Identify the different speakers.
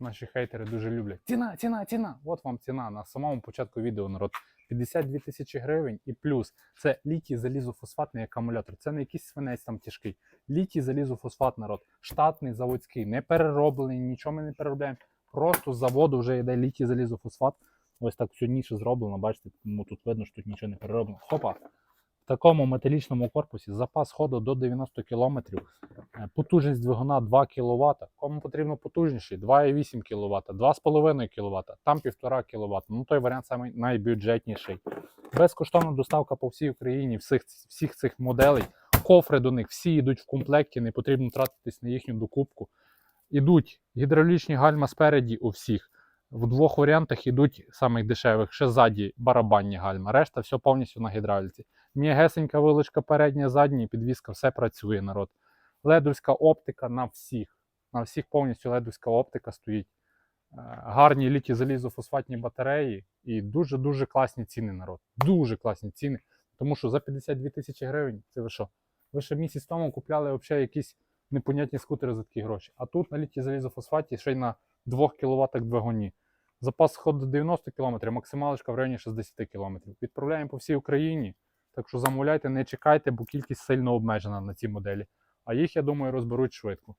Speaker 1: Наші хейтери дуже люблять. Ціна, ціна, ціна. От вам ціна на самому початку відео, народ. 52 тисячі гривень і плюс це літій залізофосфатний акумулятор. Це не якийсь свинець там тяжкий. Літій залізофосфат, народ. Штатний, заводський, не перероблений, нічого ми не переробляємо. Просто з заводу вже йде літій залізофосфат. Ось так все ніше зроблено. Бачите, тому тут видно, що тут нічого не перероблено. Хопа. Такому металічному корпусі запас ходу до 90 км, е, потужність двигуна 2 кВт. Кому потрібно потужніший 2,8 кВт, 2,5 кВт, там 1,5 кВт. Ну той варіант самий найбюджетніший. Безкоштовна доставка по всій Україні всіх, всіх цих моделей. Кофри до них всі йдуть в комплекті, не потрібно тратитись на їхню докупку. Ідуть гідравлічні гальма спереді у всіх. В двох варіантах ідуть самих дешевих, ще ззаді барабанні гальма. Решта все повністю на гідравліці. М'ягесенька вилочка передня, задня, і підвіска, все працює, народ. Ледовська оптика на всіх. На всіх повністю ледовська оптика стоїть. Е, Гарні літі залізофосфатні батареї і дуже-дуже класні ціни, народ. Дуже класні ціни. Тому що за 52 тисячі гривень, це ви що? Ви ще місяць тому купляли взагалі якісь непонятні скутери за такі гроші. А тут на літі залізофосфаті ще й на 2 кВт двигуні. Запас ходу 90 км, максималочка в районі 60 км. Відправляємо по всій Україні. Так що замовляйте, не чекайте, бо кількість сильно обмежена на ці моделі. А їх, я думаю, розберуть швидко.